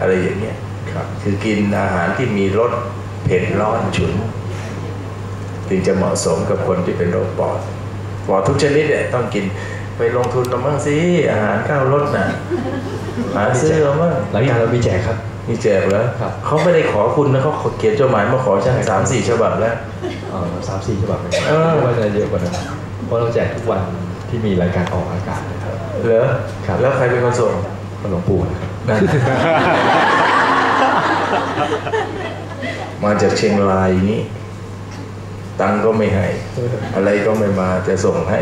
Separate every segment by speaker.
Speaker 1: อะไรอย่างเงี้ย
Speaker 2: ครับ
Speaker 1: คือกินอาหารที่มีรสเผ็ดร้อนฉุนถึงจะเหมาะสมกับคนที่เป็นโรคปอดปอดทุกชนิดเนี่ยต้องกินไปลงทุนเอามั่งสิอาหารข้าวรสน่ะหาซื้อเอามั่ง
Speaker 2: หลังจากเรามีแจกครับ
Speaker 1: มีแจกแล้ว
Speaker 2: ครับ
Speaker 1: เขาไม่ได้ขอคุณนะเขาเขียนจดหมายมาขอฉันสามสี่ฉบับแล้ว
Speaker 2: เอ่อสามสี่ฉบับเลย
Speaker 1: เออ
Speaker 2: ว่าจะเยอะกว่านั้นเพราะเราแจกทุกวันที่มีรายการออกอากาศนะครับ
Speaker 1: เหรอ
Speaker 2: ครับ
Speaker 1: แล้วใครเป็นคนส่ง
Speaker 2: ก็หลวงปู่นะครับ
Speaker 1: นั่นมาจากเชียงรายนี้ ตังค์ก็ไม่ให้ อะไรก็ไม่มาจะส่งให้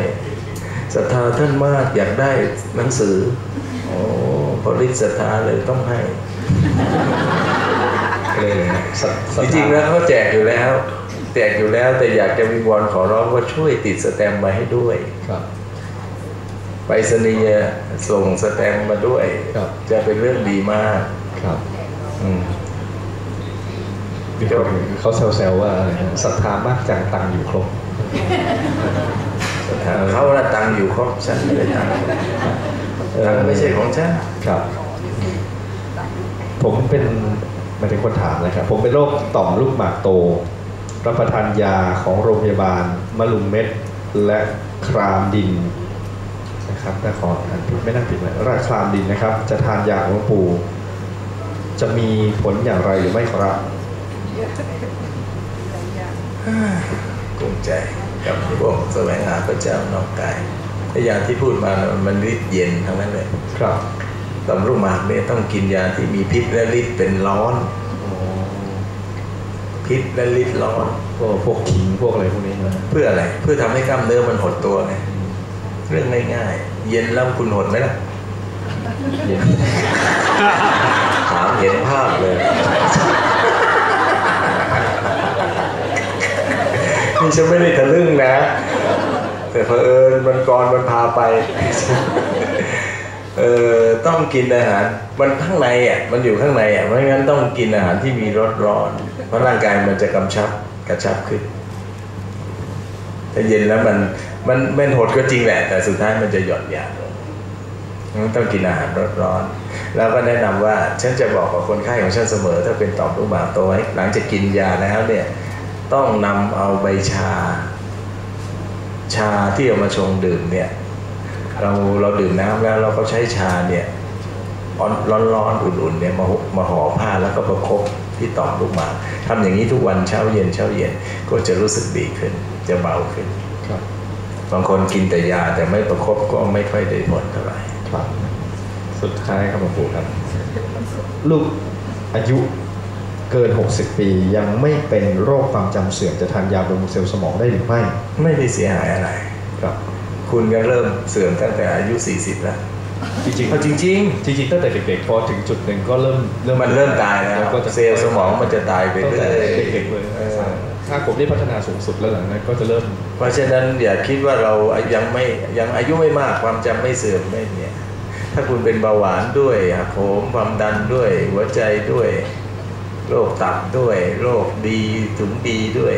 Speaker 1: ศรัทธาท่านมากอยากได้หนังสือ โอ้พอริศรัทธาเลยต้องให้
Speaker 2: ก็เลยสัต
Speaker 1: จริงๆแล้วเขาแจกอยู่แล้ว แจกอยู่แล้วแต่อยากจะวิงวอนขอร้องว่าช่วยติดสแตมป์มาให้ด้วย
Speaker 2: ครับ
Speaker 1: ไปรษณีย์ส่งสแตมป์มาด้วย
Speaker 2: ครับ
Speaker 1: จะเป็นเรื่องดีมาก
Speaker 2: ครับ
Speaker 1: อืม
Speaker 2: มีคนเขาแซวๆว่าอะไรนะศรัทธามากจังตังค์อยู่ครบ
Speaker 1: ศรัทธาเขาละตังค์อยู่ครบฉันไม่ได้ตังค์ตังค์ไม่ใช่ของฉัน
Speaker 2: ครับ ผมเป็นหมายถึงคนถามนะครับ ผมเป็นโรคต่อมลูกหมากโต รับประทานยาของโรงพยาบาลมะลุมเม็ดและครามดิน นะครับแต่ขออ่านผิดไม่น่าผิดเลยราครามดินนะครับ จะทานยาของหลวงปู่จะมีผลอย่างไรหรือไม่ครับ
Speaker 1: กุ้มใจกับพวกแสวงหาพระเจ้านอกกายแต่ยาที่พูดมาน่ะมันฤทธิ์เย็นทั้งนั้นเลย
Speaker 2: ครับ
Speaker 1: ต่อมลูกหมากเนี่ยต้องกินยาที่มีพิษและฤทธิ์เป็นร้อนพิษและฤทธิ์ร้อน
Speaker 2: พวกพวกขิงพวกอะไรพวกนี้นะ
Speaker 1: เพื่ออะไร เพื่อทำให้กล้ามเนื้อมันหดตัวไง เรื่องง่ายๆ เย็นแล้วคุณหดไหมล่ะถามเห็นภาพเลย นี่ฉันไม่ได้ทะลึ่งนะ แต่เผอิญมันกรมันพาไป เออต้องกินอาหาร มันข้างในอะ มันอยู่ข้างในอะ เพราะงั้นต้องกินอาหารที่มีรสร้อน เพราะร่างกายมันจะกำชับกระชับขึ้นแต่เย็นแล้วมัน มันมันหดก็จริงแหละ แต่สุดท้ายมันจะหย่อนยานลงต้องกินอาหารร้อนๆแล้วก็แนะนำว่าฉันจะบอกกับคนไข้ของฉันเสมอ ถ้าเป็นต่อมลูกหมากโตให้หลังจากกินยาแล้วเนี่ยต้องนำเอาใบชา ชาที่เอามาชงดื่มเนี่ยเราเราดื่มน้ำแล้วเราก็ใช้ชาเนี่ยร้อนร้อนๆอุ่นๆเนี่ยมาหุมาห่อผ้าแล้วก็ประคบที่ต่อมลูกหมากทำอย่างนี้ทุกวันเช้าเย็นเช้าเย็นก็จะรู้สึกดีขึ้น จะเบาขึ้น
Speaker 2: บ
Speaker 1: บางคนกินแต่ยาแต่ไม่ประคบก็ไม่ค่อยได้ผลเท่าไหร่
Speaker 2: ครับสุดท้ายครับหลวงปู่ครับ ลูกอายุเกิน 60 ปียังไม่เป็นโรคความจำเสื่อมจะทานยาบำรุงเซลล์สมองได้หรือไม่
Speaker 1: ไม่ได้เสียหายอะไร
Speaker 2: ครับ
Speaker 1: คุณก็เริ่มเสื่อมตั้งแต่อายุ 40 แล้ว
Speaker 2: จริงๆ
Speaker 1: เอาจริง
Speaker 2: จริงๆตั้งแต่เด็กๆพอถึงจุดหนึ่งก็เริ่ม
Speaker 1: ๆมันเริ่มตายแล้ว
Speaker 2: ก็จะ
Speaker 1: เซลล์สมองมันจะตายไป
Speaker 2: ตั้ง
Speaker 1: เรื่
Speaker 2: แต่
Speaker 1: อย
Speaker 2: เด็กๆเลย
Speaker 1: ออ
Speaker 2: ถ้าผมได้พัฒนาสูงสุดแล้วหลังนั้นก็จะเริ่ม
Speaker 1: เพราะฉะนั้นอย่าคิดว่าเรายังไม่ยังอายุไม่มากความจำไม่เสื่อมไม่เนี่ย ถ้าคุณเป็นเบาหวานด้วยหักโหมความดันด้วย หัวใจด้วยโรคตับด้วยโรคดีถุงดีด้วย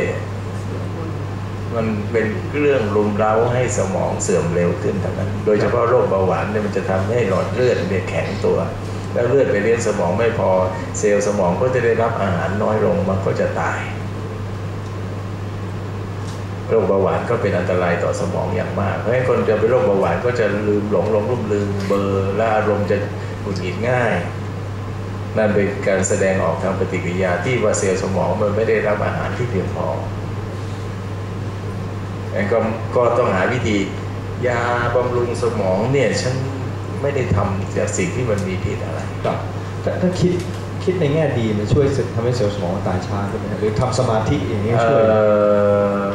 Speaker 1: มันเป็นเรื่องรุมเร้าให้สมองเสื่อมเร็วขึ้นทั้งนั้น โดยเฉพาะโรคเบาหวานเนี่ยมันจะทำให้หลอดเลือดเนี่ยแข็งตัว แล้วเลือดไปเลี้ยงสมองไม่พอ เซลล์สมองก็จะได้รับอาหารน้อยลงมันก็จะตาย โรคเบาหวานก็เป็นอันตรายต่อสมองอย่างมาก เพราะฉะนั้นคนจะเป็นโรคเบาหวานก็จะลืมหลงหลงลืมลืมเบลอร์และอารมณ์จะหงุดหงิดง่าย นั่นเป็นการแสดงออกทางปฏิกิริยาที่ว่าเซลล์สมองมันไม่ได้รับอาหารที่เพียงพองั้นก็ก็ต้องหาวิธียาบำรุงสมองเนี่ยฉันไม่ได้ทำจากสิ่งที่มันมีพิษอะไร
Speaker 2: ครับแต่ถ้าคิดคิดในแง่ดีมันช่วยทำให้เซลล์สมองมันตายช้าขึ้นไหมครับหรือทำสมาธิอย่างนี้ยช่วย
Speaker 1: เอ่อ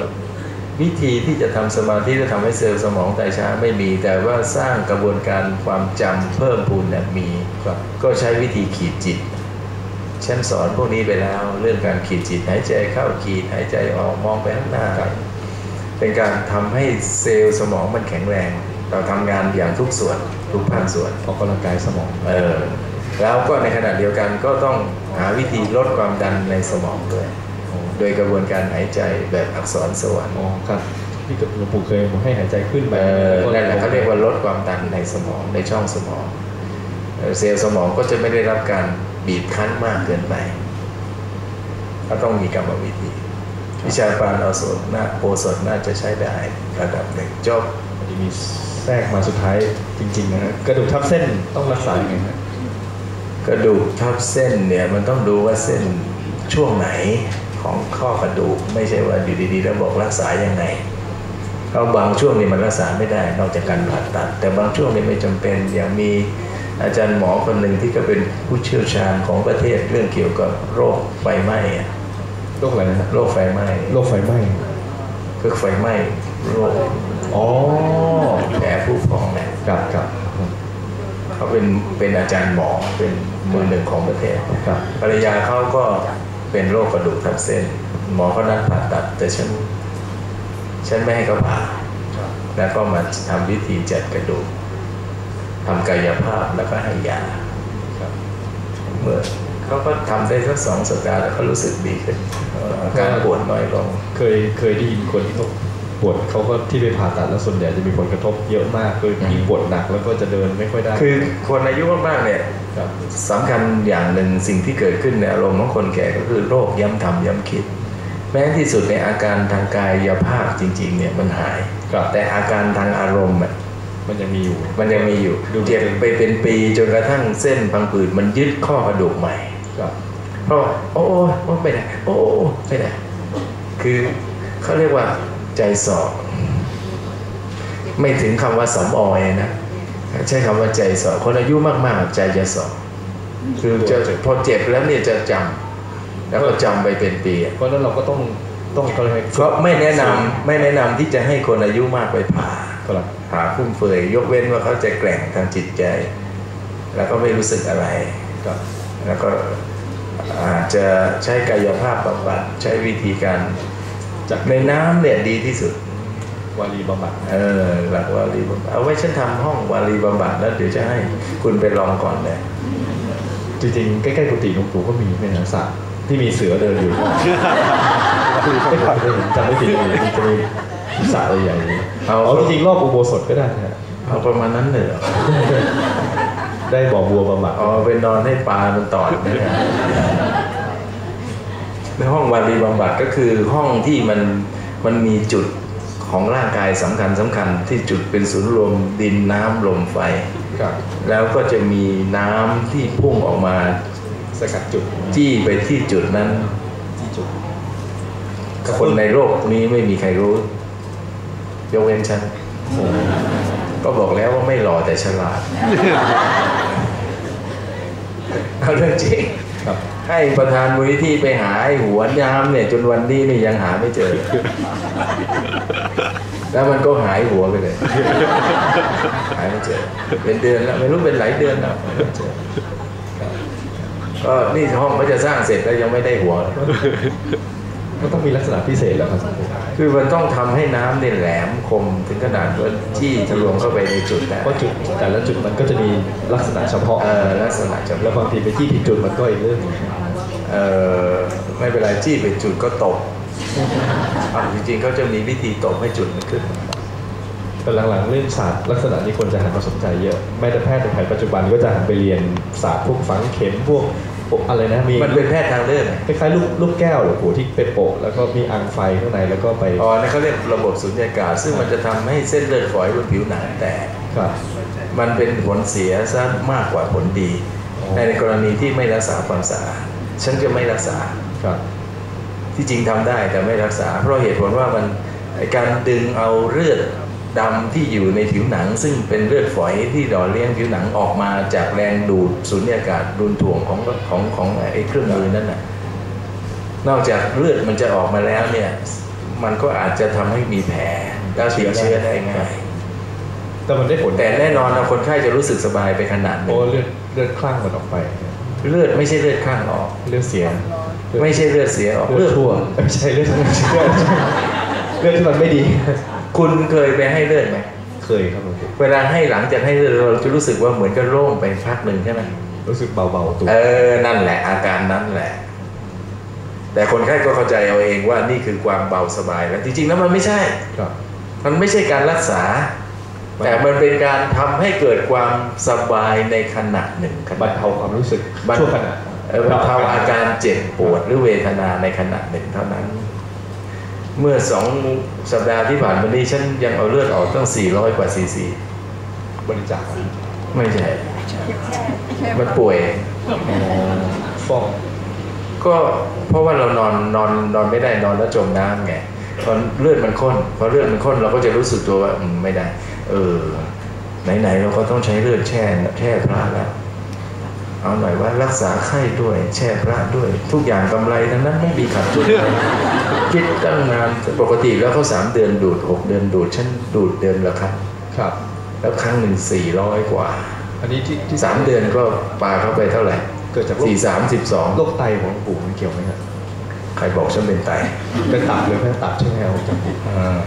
Speaker 1: วิธีที่จะทำสมาธิและทำให้เซลล์สมองตายช้าไม่มี แต่ว่าสร้างกระบวนการความจำเพิ่มพูนเนี่ยมี
Speaker 2: ครับ
Speaker 1: ก็ใช้วิธีขีดจิตฉันสอนพวกนี้ไปแล้ว เรื่องการขีดจิตหายใจเข้าขีดหายใจออกมองไปข้างหน้า เป็นการทำให้เซลล์สมองมันแข็งแรง เราทำงานอย่างทุกส่วนทุกภาคส่วน
Speaker 2: ออกกำลังกายสมอง
Speaker 1: เออแล้วก็ในขณะเดียวกันก็ต้องหาวิธีลดความดันในสมองด้วย โดยกระบวนการหายใจแบบอักษรสวรรค์
Speaker 2: อ๋อครับที่หลวงปู่เคยบอกให้หายใจขึ้นไป
Speaker 1: เออนั่นแหละเขาเรียกว่าลดความดันในสมองในช่องสมองเอเซลล์สมองก็จะไม่ได้รับการบีบคั้นมากเกินไปก็ต้องมีกรรมวิธี วิชาปานเอาสดน่าโอสถน่าจะใช้ได้ระดับหนึ่งจบ
Speaker 2: มันจะมีแทรกมาสุดท้ายจริงๆนะฮะกระดูกทับเส้นต้องรักษายังไงฮะ
Speaker 1: กระดูกทับเส้นเนี่ยมันต้องดูว่าเส้นช่วงไหน ของข้อกระดูกไม่ใช่ว่าอยู่ดีๆแล้วบอกรักษายังไงเพราะบางช่วงนี่มันรักษาไม่ได้นอกจากการผ่าตัด แต่บางช่วงนี่ไม่จำเป็นอย่างมีอาจารย์หมอคนหนึ่งที่ก็เป็นผู้เชี่ยวชาญของประเทศเรื่องเกี่ยวกับโรคไฟไหม้อะ
Speaker 2: โรคอะไรนะฮะ
Speaker 1: โรคไฟไหม้
Speaker 2: โรคไฟไหม้
Speaker 1: คือไฟไหม้โรค
Speaker 2: อ๋อ
Speaker 1: แผลผู้พองเนี่ย
Speaker 2: กับกับ
Speaker 1: เขาเป็นเป็นอาจารย์หมอเป็นมือหนึ่งของประเทศ
Speaker 2: กับ
Speaker 1: ภรรยาเขาก็ เป็นโรคกระดูกทับเส้น หมอเขานัดผ่าตัด แต่ฉัน ฉันไม่ให้เขาผ่าแล้วก็มาทำวิธีจัดกระดูกทำกายภาพแล้วก็ให้ยาเมื่อเขาก็ทำได้สักสองสัปดาห์แล้วก็รู้สึกดีขึ้นอาการปวดน้อยลง
Speaker 2: เคยเคยได้ยินคนที่เขา ปวดเขาก็ที่ไปผ่าตัดแล้วส่วนใหญ่จะมีผลกระทบเยอะมากคือยิ่งปวดหนักแล้วก็จะเดินไม่ค่อยได้
Speaker 1: คือคนอายุมากๆเนี่ย
Speaker 2: ครับ
Speaker 1: สำคัญอย่างหนึ่งสิ่งที่เกิดขึ้นในอารมณ์ของคนแก่ก็คือโรคย้ำทำย้ำคิด แม้ที่สุดในอาการทางกายภาพจริงๆเนี่ยมันหาย
Speaker 2: ครับ
Speaker 1: แต่อาการทางอารมณ์อะ
Speaker 2: มันยังมีอยู่
Speaker 1: มันยังมีอยู่
Speaker 2: ดู
Speaker 1: เจ็บไปเป็นปีจนกระทั่งเส้นพังผืดมันยึดข้อกระดูกใหม่
Speaker 2: ครับ
Speaker 1: เพราะว่าโอ้โอ้โอ้ไม่ได้โอ้โอ้ไม่ได้คือเขาเรียกว่า ใจสอบ ไม่ถึงคำว่าสำออยนะ ใช้คำว่าใจสอบคนอายุมากๆ ใจจะสอบ คือจะพอเจ็บแล้วเนี่ยจะจำแล้วก็จำไปเป็นปีอะ
Speaker 2: เพราะฉะนั้นเราก็ต้องต้องเขาเรียก
Speaker 1: ก็ไม่แนะนำไม่แนะนำที่จะให้คนอายุมากไปผ่า
Speaker 2: ครับ
Speaker 1: ผ่าฟุ่มเฟือยยกเว้นว่าเขาจะแกร่งทางจิตใจ แล้วก็ไม่รู้สึกอะไร
Speaker 2: ครับ
Speaker 1: แล้วก็อาจจะใช้กายภาพบำบัดใช้วิธีการ
Speaker 2: จาก
Speaker 1: ในน้ำเนี่ยดีที่สุด
Speaker 2: วารีบำบัด
Speaker 1: เออหลักวารีบำบัดเอาไว้ฉันทำห้องวารีบำบัดแล้วเดี๋ยวจะให้คุณไปลองก่อนเลย
Speaker 2: จริงๆใกล้ๆกุฏิหลวงปู่ก็มีไม่นะสระที่มีเสือเดินอยู่ไม่ผ่านเลยจำไม่ผิดเลยมันจะมีสระใหญ่ๆ
Speaker 1: เอา
Speaker 2: เอาจริงๆรอบอุโบสถก็ได้นะ
Speaker 1: เอาประมาณนั้นเลยเหรอ
Speaker 2: ได้บ่อบัวบำบัด
Speaker 1: เอาไปนอนให้ปลามันตอดเนี่ย ในห้องวารีบำบัดก็คือห้องที่มันมันมีจุดของร่างกายสำคัญสำคัญที่จุดเป็นศูนย์รวมดินน้ำลมไฟ
Speaker 2: ครับ
Speaker 1: แล้วก็จะมีน้ำที่พุ่งออกมา
Speaker 2: สกัดจุด
Speaker 1: จี้ไปที่จุดนั้น
Speaker 2: ที่จุด
Speaker 1: คนในโลกนี้ไม่มีใครรู้ ยกเว้นฉัน
Speaker 2: โอ้
Speaker 1: ก็บอกแล้วว่าไม่หล่อแต่ฉลาดเอาเรื่องจริง
Speaker 2: ครับ
Speaker 1: ให้ประธานมูลนิธิไปหาไอ้หัวน้ำเนี่ย จนวันนี้นี่ยังหาไม่เจอ แล้วมันก็หายหัวไปเลย หายไม่เจอ เป็นเดือนแล้วไม่รู้เป็นหลายเดือนแล้วไม่เจอก็นี่ห้องเขาจะสร้างเสร็จแล้วยังไม่ได้หัว
Speaker 2: ก็ต้องมีลักษณะพิเศษแล้วครับ
Speaker 1: คือมันต้องทำให้น้ำเนี่ยแหลมคมถึงขนาดว่าที่ทะลวงเข้าไปในจุดได้
Speaker 2: เพราะจุดแต่ละจุดมันก็จะมีลักษณะเฉพาะ
Speaker 1: เออลักษณะจะ
Speaker 2: แล้วบางทีไปที่ผิดจุดมันก็อีกเรื่องหนึง
Speaker 1: เออไม่เป็นไรจี้ไปจุดก็ตกอะจริงๆเขาจะมีวิธีตกให้จุดมันขึ้น
Speaker 2: แต่หลังๆเรื่องศาสตร์ลักษณะนี้คนจะหันมาสนใจเยอะแม้แต่แพทย์ในแผนปัจจุบันก็จะหันไปเรียนศาสตร์พวกฝังเข็มพวกพวก อะไรนะมี
Speaker 1: มันเป็นแพทย์ทางเลือกนะ
Speaker 2: คล้ายๆลูกลูกแก้วหรือโหที่ไปโปะแล้วก็มีอังไฟข้างในแล้วก็ไป
Speaker 1: อ๋อนั่นเขาเรียกระบบสุญญากาศ ซึ่งมันจะทำให้เส้นเลือดฝอยบนผิวหนังแตก
Speaker 2: ครับ
Speaker 1: มันเป็นผลเสียซะมากกว่าผลดี
Speaker 2: อ๋อ
Speaker 1: ในกรณีที่ไม่รักษาความสะอาดฉันจะไม่รักษา
Speaker 2: ครับ
Speaker 1: ที่จริงทำได้แต่ไม่รักษา เพราะเหตุผลว่ามันไอ้การดึงเอาเลือด ดำที่อยู่ในผิวหนัง ซึ่งเป็นเลือดฝอยที่หล่อเลี้ยงผิวหนังออกมาจากแรงดูดสุญญากาศดูนถ่วงของของของไอ้เครื่องมือนั่นน่ะนอกจากเลือดมันจะออกมาแล้วเนี่ย มันก็อาจจะทำให้มีแผลแล้วติดเชื้อได้ง่าย
Speaker 2: แต่มันได้ผล
Speaker 1: แต่แน่นอนนะคนไข้จะรู้สึกสบายไปขนาดห
Speaker 2: เพ
Speaker 1: นึ
Speaker 2: ราะ
Speaker 1: ง
Speaker 2: ว่าเลือดเลือดคลั่งมันออกไป
Speaker 1: เลือดไม่ใช่เลือดข้างออก
Speaker 2: เลือดเสีย
Speaker 1: ไม่ใช่เลือดเสียออก
Speaker 2: เลือดชั่วไม่ใช่เลือดเลือดเลือดเลือดที่มันไม่ดี
Speaker 1: คุณเคยไปให้เลือดไหม
Speaker 2: เคยครับหลวงปู่
Speaker 1: เวลาให้หลังจากให้เลือดเราจะรู้สึกว่าเหมือนกับโล่งไปพักหนึ่งใช่ไหม
Speaker 2: รู้สึกเบาๆตัว
Speaker 1: เออนั่นแหละ อาการนั้นแหละ แต่คนไข้ก็เข้าใจเอาเองว่านี่คือความเบาสบายแล้วจริงๆแล้วมันไม่ใช่
Speaker 2: ครับ
Speaker 1: มันไม่ใช่การรักษา แต่มันเป็นการทำให้เกิดความสบายในขณะหนึ่งขณะ
Speaker 2: บรรเทาความรู้สึก
Speaker 1: บรร
Speaker 2: ชั่วขณะ
Speaker 1: เออบรรเทาอาการเจ็บปวดหรือเวทนาในขณะหนึ่งเท่านั้น เมื่อสองสัปดาห์ที่ผ่านมานี้ฉันยังเอาเลือดออกตั้ง 400 กว่าซีซี
Speaker 2: บริจาค
Speaker 1: ไม่ใช่ มันป่วย
Speaker 2: ฟอก
Speaker 1: ก็เพราะว่าเรานอนนอนนอนไม่ได้นอนแล้วจมน้ำไงตอนเลือดมันข้นพอเลือดมันข้นเราก็จะรู้สึกตัวว่าอืมไม่ได้ เออ ไหนๆเราก็ต้องใช้เลือดแช่แช่พระแล้ว เอาหน่อยว่ารักษาไข้ด้วย แช่พระด้วย ทุกอย่างกำไรทั้งนั้นไม่มีขาดทุนเลยคิดตั้งนานปกติแล้วเขาสามเดือนดูดหกเดือนดูดฉันดูดเดือนละครับ
Speaker 2: ครับ
Speaker 1: แล้วครั้งหนึ่งสี่ร้อยกว่า
Speaker 2: อันนี้ที่ที่
Speaker 1: สามเดือนก็ปาเข้าไปเท่าไหร่
Speaker 2: เกิดจากโรค
Speaker 1: สี่สามสิบสอง
Speaker 2: โรคไตของหลวงปู่มันเกี่ยวไหมครับ
Speaker 1: ใครบอกฉันเป็นไต
Speaker 2: เป็นตับเลยแค่ตับใช่ไหมครับจำผิด
Speaker 1: อ่า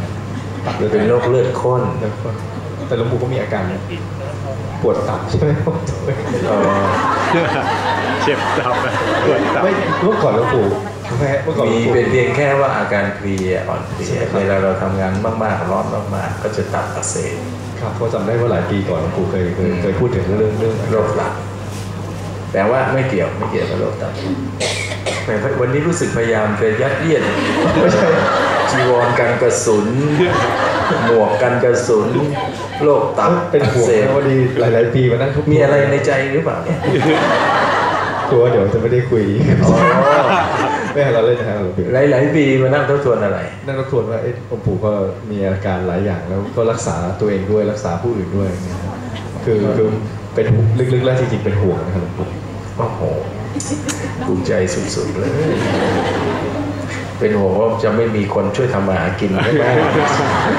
Speaker 2: ตับหรือ
Speaker 1: เป็นโรคเลือดข้น
Speaker 2: แล้วก็แต่หลวงปู่ก็มีอาการ ปวดตับใช่ไหมครับ
Speaker 1: เอ่อ
Speaker 3: เจ็บตับนะปวดตับ
Speaker 2: ไม่เมื่อก่อนหลวงปู่แม่เมื่อก่อนหล
Speaker 1: มี
Speaker 2: วงปู่
Speaker 1: เป็นเพียงแค่ว่าอาการเพลียอ่อนเพลี
Speaker 2: ใช่
Speaker 1: ย
Speaker 2: ไหมครับ
Speaker 1: เวลาเราทำงานมากๆร้อนมากๆก็จะตับอักเสบ
Speaker 2: ครับเพราะจำได้ว่าหลายปีก่อนหลวงปู่เคยเคยเคยพูดถึงเรื่องเรื่อง
Speaker 1: โรคตับแต่ว่าไม่เกี่ยวไม่เกี่ยวกับโรคตับแต่วันนี้รู้สึกพยายามจะยัดเยียดไม่ใช่ จีวรกันกระสุน หมวกกันกระสุนโรคตับ
Speaker 2: เป็นห่วง
Speaker 1: อักเสบ
Speaker 2: นะพอดีหลาย ๆ ปีมานั่งทุก
Speaker 1: มีอะไรในใจหรือเปล่าเนี่ย
Speaker 2: กลัวเดี๋ยวจะไม่ได้คุย
Speaker 1: อ๋อ
Speaker 2: ไม่ให้เราเล่นนะครับหลวงปู่
Speaker 1: หลายๆปีมานั่งทบทวนอะไร
Speaker 2: นั่งทบทวนว่าเอ๊ะหลวงปู่ก็มีอาการหลายอย่างแล้วก็รักษาตัวเองด้วยรักษาผู้อื่นด้วยอย่างเงี้ยครับคือคือเป็นลึกๆแล้วจริงๆเป็นห่วงนะครับหลวงปู่
Speaker 1: โอ้โหภูมิใจสุดๆเลย เป็นห่วงว่าจะไม่มีคนช่วยทำมาหากินไม่ได้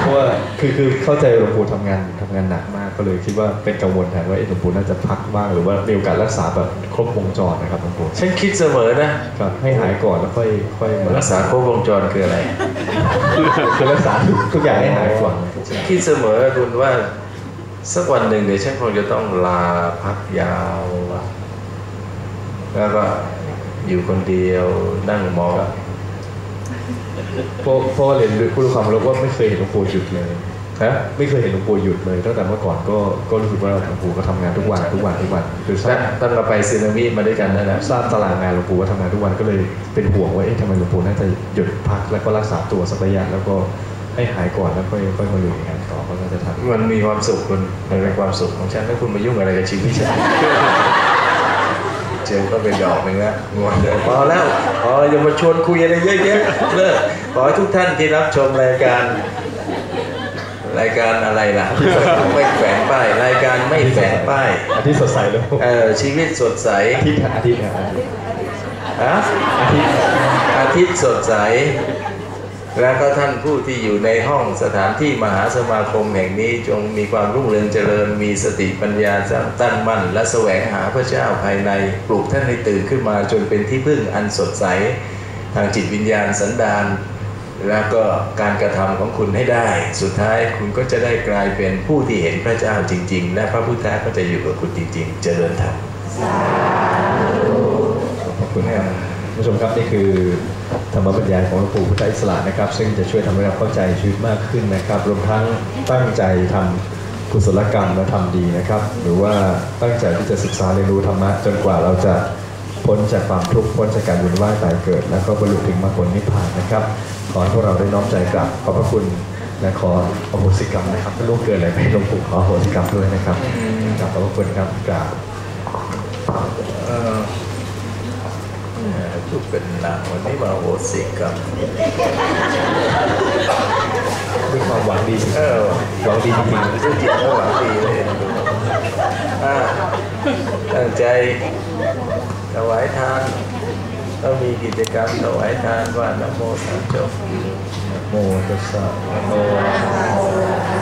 Speaker 2: เพราะว่าคือคือเข้าใจหลวงปู่ทำงานทำงานหนักมากก็เลยคิดว่าเป็นกังวลแทนว่าเอ๊ะหลวงปู่น่าจะพักบ้างหรือว่ามีโอกาสรักษาแบบครบวงจรนะครับหลวงปู่
Speaker 1: ฉันคิดเสมอนะ
Speaker 2: ครับให้หายก่อนแล้วค่อยค่อยมา
Speaker 1: รั
Speaker 2: รั
Speaker 1: ก
Speaker 2: ก
Speaker 1: ษา
Speaker 2: ษา
Speaker 1: ครบวงจรคืออะไร
Speaker 2: คือรักษาทุกทุกอย่างให้หายก่อน
Speaker 1: คิดเสมอคุณว่าสักวันหนึ่งเดี๋ยวฉันคงจะต้องลาพักยาว แล้วก็อยู่คนเดียวนั่งมอง
Speaker 2: เพราะเพราะว่าเรียนรู้ผู้รู้ความรู้ว่าไม่เคยเห็นหลวงปู่หยุดเลย
Speaker 1: ฮะ
Speaker 2: ไม่เคยเห็นหลวงปู่หยุดเลยตั้งแต่เมื่อก่อนก็ก็รู้สึกว่าหลวงปู่ก็ทำงานทุกวันทุกวันทุกวันคือทรา
Speaker 1: ตั้
Speaker 2: บ
Speaker 1: งตั้งแต่ไปซึนามิมาด้วยกันนั่นแหละ
Speaker 2: ทราบตารางงานหลวงปู่ว่าทำงานทุกวันก็เลยเป็นห่วงว่าเอ๊ะทำไมหลวงปู่น่าจะหยุดพักแล้วก็รักษาตัวสักระยะแล้วก็ให้หายก่อนแล้วค่อยค่อยมาลุยงานต่อก็น่าจะทัน
Speaker 1: มันมีความสุขคุณมันเป็นความสุขของฉันแล้วคุณมายุ่งอะไรกับชีวิตฉัน เจอก็เป็นดอกหนึ่งละงอนเลยพอแล้วพออย่ามาชวนคุยอะไรเยอะแยะเลิกขอให้ทุกท่านที่รับชมรายการรายการอะไรล่ะ ไม่แฝงป้ายรายการไม่แฝงป้าย
Speaker 2: อาทิตย์สดใสเลย
Speaker 1: เออชีวิตสดใส
Speaker 2: อาทิตย์อาทิตย์ครับอาทิตย์
Speaker 1: ฮะ
Speaker 2: อาทิตย์
Speaker 1: อาทิตย์สดใส แล้วก็ท่านผู้ที่อยู่ในห้องสถานที่มหาสมาคมแห่งนี้จงมีความรุ่งเรืองเจริญ มีสติปัญญาตั้งมั่น และแสวงหาพระเจ้าภายในปลุกท่านให้ตื่นขึ้นมาจนเป็นที่พึ่งอันสดใส ทางจิตวิญญาณสันดานแล้วก็การกระทำของคุณให้ได้ สุดท้ายคุณก็จะได้กลายเป็นผู้ที่เห็นพระเจ้าจริง ๆ และพระพุทธะก็จะอยู่กับคุณจริง ๆ เจริญธรรม
Speaker 2: ขอบคุณครับผู้ชมครับนี่คือ ธรรมบรรยายของหลวงปู่พุทธอิสระนะครับ ซึ่งจะช่วยทำให้เราเข้าใจชีวิตมากขึ้นนะครับ รวมทั้งตั้งใจทำกุศลกรรมและทำดีนะครับ หรือว่าตั้งใจที่จะศึกษาเรียนรู้ธรรมะจนกว่าเราจะพ้นจากความทุกข์พ้นจากการวียนวายตายเกิด แล้วก็บรรลุถึงมรรคผลนิพพานนะครับขอให้พวกเราได้น้อมใจกราบขอบพระคุณและขออโหสิกรรมนะครับถ้าล่วงเกินอะไรไปหลวงปู่ขออโหสิกรรมด้วยนะครับกราบขอบพระคุณครับกราบ
Speaker 1: ทุกเป็นหนังวันนี้มาโหสิกรรม
Speaker 2: ด้วยความหวังดี
Speaker 1: เออ
Speaker 2: หวังดีจริง
Speaker 1: ทุกจิตก็หวังดีเลยอ่าตั้งใจถวายทานต้องมีกิจกรรมถวายทานว่านะโมสามจบ
Speaker 2: ๆโมตัสสะน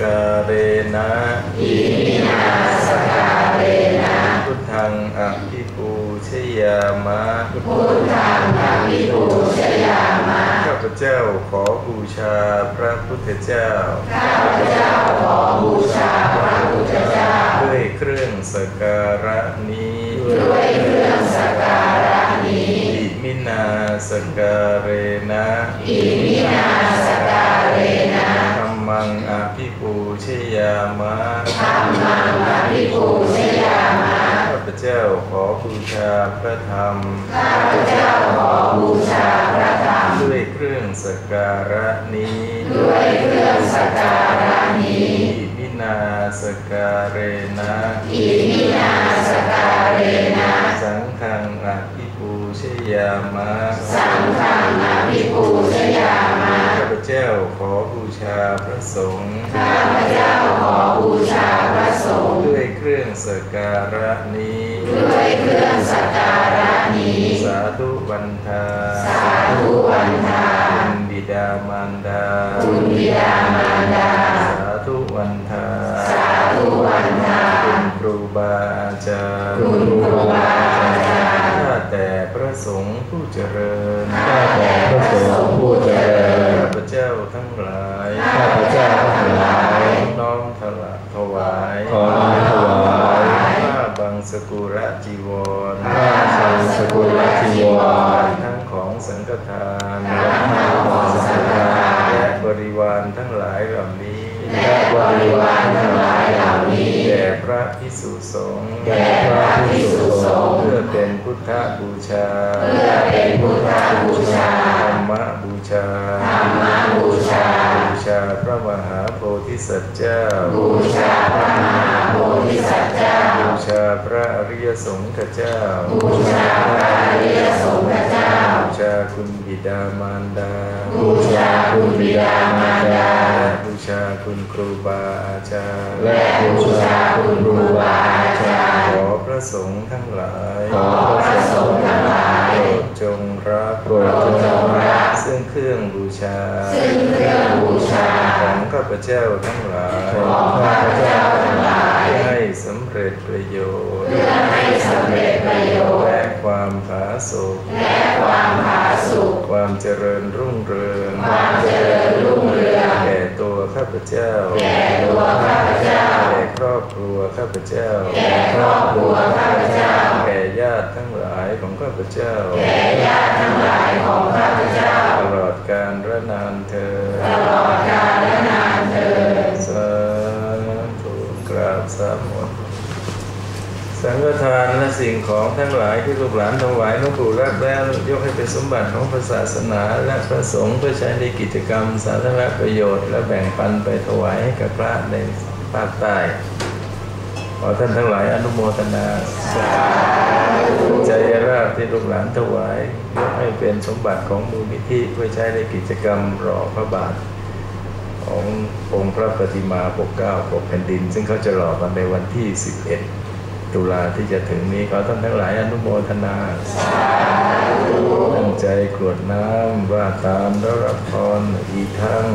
Speaker 2: การเณนะอิ
Speaker 1: นาสการเณนะพุทธังอภิปูชยา
Speaker 2: มะ
Speaker 1: พุทธังอภิปูชยามะข้าพเจ้าขอบูชาพระพุทธเจ้าข้าพเจ้าขอบูชาพระพุทธเจ้าด้วยเครื่องสการะนี้ด้วยเครื่องสการะนี้อิมินาสการเณนะอิมินาส ภิปูชยามะข้าพเจ้าขอบูชาพระธรรม ข้าพเจ้าขอบูชาพระธรรม ด้วยเครื่องสักการะนี้ ด้วยเครื่องสักการะนี้อิมินาสการเรนะอิมินาสการเรนะ สังฆังอภิปูชยามะ สังฆังอภิปูชยามะข้าพเจ้าขอบูชาพระสงฆ์ ข้าพเจ้าขอบูชาพระสงฆ์ด้วย เครื่องสักการะนี้ด้วยเครื่องสักการะนี้ สาธุวันทาสาธุวันทาคุณบิดามารดาคุณบิดามารดา สาธุวันทาสาธุวันทาคุณครูบาอาจารย์คุณครูบาอาจารย์ข้าแต่พระสงฆ์ผู้เจริญ
Speaker 2: ข้าแต่พระสงฆ์ผู้เจริญ
Speaker 1: ข้าพเจ้าทั้งหลาย
Speaker 2: ข้าพเจ้า
Speaker 1: กุระจีวร
Speaker 2: ผ้าสังสกุลจีวร
Speaker 1: ทั้งของสังฆทาน
Speaker 2: และผ้าของสังฆทาน
Speaker 1: และบริวารทั้งหลายเหล่านี้
Speaker 2: และบริวารทั้งหลายเหล่านี้
Speaker 1: แด่พระพิสุสงฆ์
Speaker 2: แด่พระภิกษุสงฆ์
Speaker 1: เพื่อเป็นพุทธบูชา
Speaker 2: เพื่อเป็นพุทธบูชา
Speaker 1: ธรรมบูชา
Speaker 2: ธรรมบูชา
Speaker 1: บูชาพระมหาโพ ธิสัตว์เจ้า
Speaker 2: บูชาพระมหาโพธิสัตว์เจ้า
Speaker 1: บูชาพระอริยสงฆ์เจ้า
Speaker 2: บูชาพระอริยสงฆ์เจ้า
Speaker 1: บูชาคุณบิดามารดา
Speaker 2: บูชาคุณบิดามารดา
Speaker 1: และบูชาคุณครูบาอาจารย์
Speaker 2: และบูชาคุณครูบาอาจารย์
Speaker 1: ขอพระสงฆ์ทั้งหลาย
Speaker 2: ขอพระสงฆ์ทั้งหลาย
Speaker 1: โปรดจงรับ
Speaker 2: โปรดจงรับ
Speaker 1: ซึ่งเครื่องบูชา
Speaker 2: ซึ่งเครื่องบูชา
Speaker 1: ของข้า พเจ้าทั้งหลาย
Speaker 2: ของข้าพเจ้าทั้งหลาย
Speaker 1: ให้สำเร็จประโยชน์
Speaker 2: เพื่อให้สำเร็จประโยชน์
Speaker 1: และความผาสุก
Speaker 2: และความผาสุก
Speaker 1: ความเจริญรุ่งเรือง
Speaker 2: ความเจริญรุ่งเรือง
Speaker 1: แก่ตัวข้าพเจ้า
Speaker 2: แก่ตัวข้าพเจ้า
Speaker 1: แก่ครอบครัวข้าพเจ้า
Speaker 2: แก่ครอบครัวข้าพเจ้า
Speaker 1: แก่ญาติทั้งหลายของข้าพเจ้า
Speaker 2: แก่ญาติทั้งหลายของข้าพเจ้า
Speaker 1: ตลอดการระนา สังฆทานและสิ่งของทั้งหลายที่ลูกหลานถวายหลวงปู่รับแล้วยกให้เป็นสมบัติของพระศาสนาและพระสงฆ์เพื่อใช้ในกิจกรรม สาธารณประโยชน์ และแบ่งปันไปถวายให้กับพระในภาคใต้ขอท่านทั้งหลายอนุโมทนาใจราบที่ลูกหลานถวายยกให้เป็นสมบัติของมูลนิธิเพื่อใช้ในกิจกรรมรอพระบาทขององค์พระปฏิมาปกเก้าปกแผ่นดิน ซึ่งเขาจะหล่อกันในวันที่ 11 ตุลาที่จะถึงนี้ขอท่านทั้งหลายอนุโมทนาตั้งใจกรวดน้ำว่าตามแล้วรับพรอีทั้ง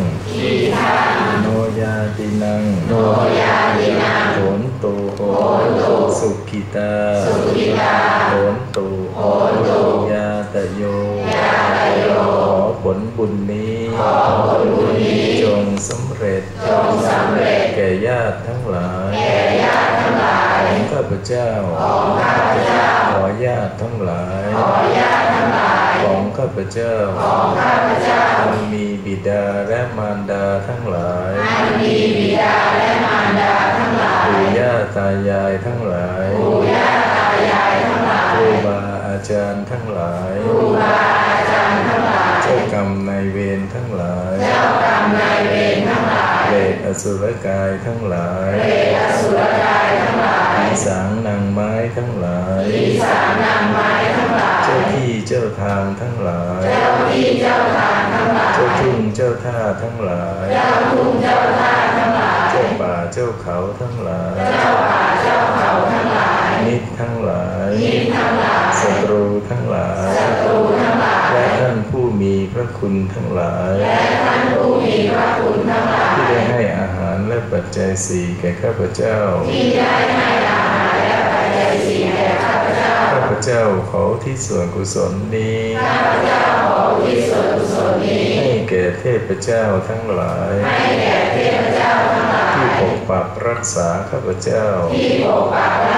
Speaker 1: โนยาตินัง
Speaker 2: โนยาตินัง
Speaker 1: โหนตุโหนตุสุขิตา
Speaker 2: สุขิตา
Speaker 1: โหนตุ
Speaker 2: โหนตุ
Speaker 1: ยาตโย
Speaker 2: ยาตโย
Speaker 1: ขอผลบุญนี้
Speaker 2: ขอผลบุญนี้
Speaker 1: จงสำเร็จ
Speaker 2: จงสำเร็จแก่ญาติทั้งหลาย
Speaker 1: ของข้าพเจ้า
Speaker 2: ของข้าพเจ้า
Speaker 1: ขอญาติทั้งหลาย
Speaker 2: ขอญาติทั้งหลาย
Speaker 1: ของข้าพเจ้า
Speaker 2: ของข้าพเจ้า
Speaker 1: อันมีบิดาและมารดาทั้งหลาย
Speaker 2: อันมีบิดาและมารดาทั้งหลาย
Speaker 1: ปู่ย่าตายายทั้งหลาย
Speaker 2: ปู่ย่าตายายทั้งหลาย
Speaker 1: ครูบาอาจารย์ทั้งหลาย
Speaker 2: ครูบาอาจารย์ทั้งหลาย
Speaker 1: เจ้ากรรมนายเวรทั้งหลาย
Speaker 2: เจ้ากรรมนายเวรทั้งหลาย
Speaker 1: เปรตอสุรกายทั้งหลาย
Speaker 2: เปรตอสุรกายทั้งหลาย
Speaker 1: ผี สางนางไม้ทั้งหลาย
Speaker 2: ปีศาจนางไม้ทั้งหลาย
Speaker 1: เจ้าที่เจ้าทางทั้งหลาย
Speaker 2: เจ้าที่เจ้าทางทั้งหลาย
Speaker 1: เจ้าทุ่งเจ้าท่าทั้งหลาย
Speaker 2: เจ้าทุ่งเจ้าท่าทั้งหลาย
Speaker 1: เจ้าป่าเจ้าเขาทั้งหลาย
Speaker 2: เจ้าป่าเจ้าเขาทั้งหลาย
Speaker 1: มิตรทั้งหลาย
Speaker 2: มิตรทั้งหลาย
Speaker 1: ศัตรูทั้งหลาย
Speaker 2: ศัตรูทั้งหลาย
Speaker 1: และท่านผู้มีพระคุณทั้งหลาย
Speaker 2: และท่านผู้มีพระคุณทั้งหลาย
Speaker 1: ที่ได้ให้อาหารและปัจจัยสี่แก่ข้าพเจ้า
Speaker 2: ที่ได้ให้อาหารและปัจจัยสี่แก่ข้าพเจ้า
Speaker 1: ข้าพเจ้าขอที่ส่วนกุศลนี้ให้แก่เทพเจ้าทั้งหลายที่ปกปักรักษาข้าพเจ้าและ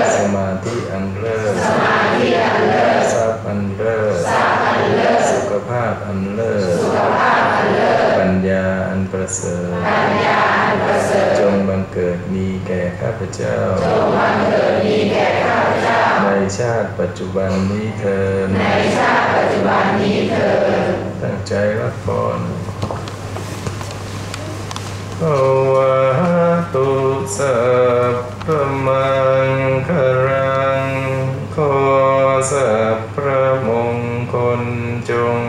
Speaker 1: อันเลิศปัญญาอันประเสริฐจงบังเกิดมีแก่ข้าพเจ้า ในชาติปัจจุบันนี้เทินตั้งใจรับพรโอวาตุสัพพมังคารังขอสัพพระมงคลจง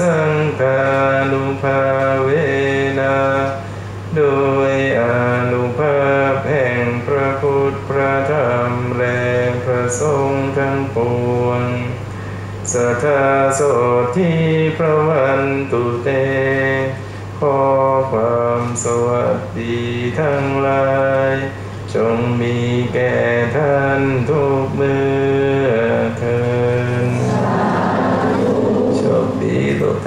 Speaker 1: สังฆานุภาเวนะโดยอนุภาพแห่งพระพุทธพระธรรมและพระสงฆ์ทั้งปวงสัทธาโสที่พระวันตุเต ขอความสวัสดีทั้งหลาย จงมีแก่ท่านทุก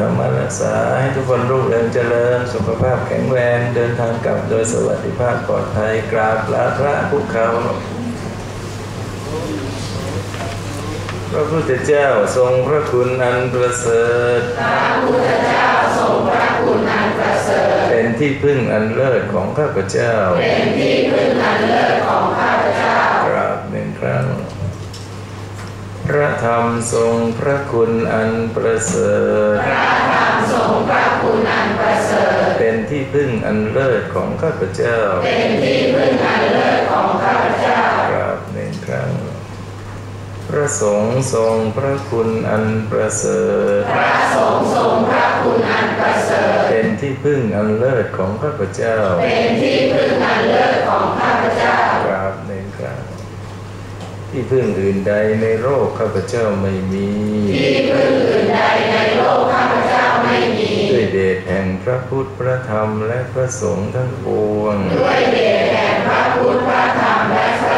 Speaker 1: รรมรักษาให้ทุกคนรุ่งเรืองเจริญ สุขภาพแข็งแรงเดินทางกลับโดยสวัสดิภาพปลอดภัยกราบลาพระภูเขาพระพุทธเจ้าทรงพระคุณอันประเสริฐเป็นที่พึ่งอันเลิศของข้าพเจ้า เป็นที่พึ่งอันเลิศของข้าพเจ้า กราบหนึ่งครั้งพ ระธรรมทรงพระคุณอันประเสริฐพระธรรมทรงพระคุณอันประเสริฐ เป็นที่พึ่งอันเลิศของข้าพเจ้า เป็นที่พึ่งอันเลิศของข้าพเจ้ากราบหนึ่งครั้งพระสงฆ์ทรงพระคุณอันประเสริฐเป็นที่พึ่งอันเลิศของข้าพเจ้า เป็นที่พึ่งอันเลิศของข้าพเจ้ากราบหนึ่งครั้ง ที่พึ่งอื่นใดในโลกข้าพเจ้าไม่มี ที่พึ่งอื่นใดในโลกข้าพเจ้าไม่มี ด้วยเดชแห่งพระพุทธพระธรรมและพระสงฆ์ทั้งปวง ด้วยเดชแห่งพระพุทธพระธรรมและข้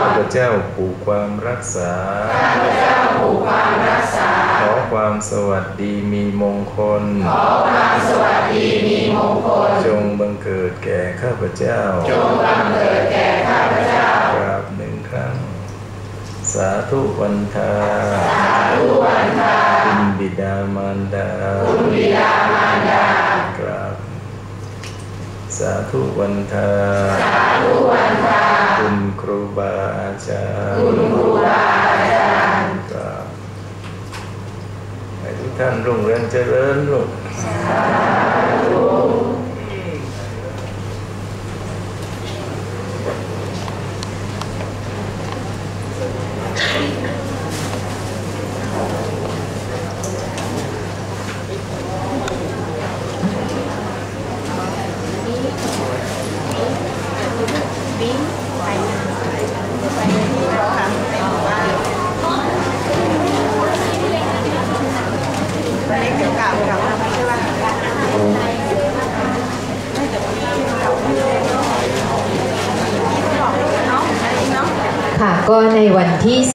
Speaker 1: าพเจ้าผูกความรักษา ข้าพเจ้าผูกความรักษา ขอความสวัสดีมีมงคล ขอความสวัสดีมีมงคล จงบังเกิดแก่ข้าพเจ้า จงบังเกิดแก่ข้าพเจ้ากราบหนึ่งครั้ง สาธุวันทาสาธุวันทาคุณบิดามารดาคุณบิดามารดากราบสาธุวันทาสาธุวันทาคุณครูบาอาจารย์คุณครูบาอาจารย์กราบให้ทุกท่านรุ่งเรืองเจริญลูก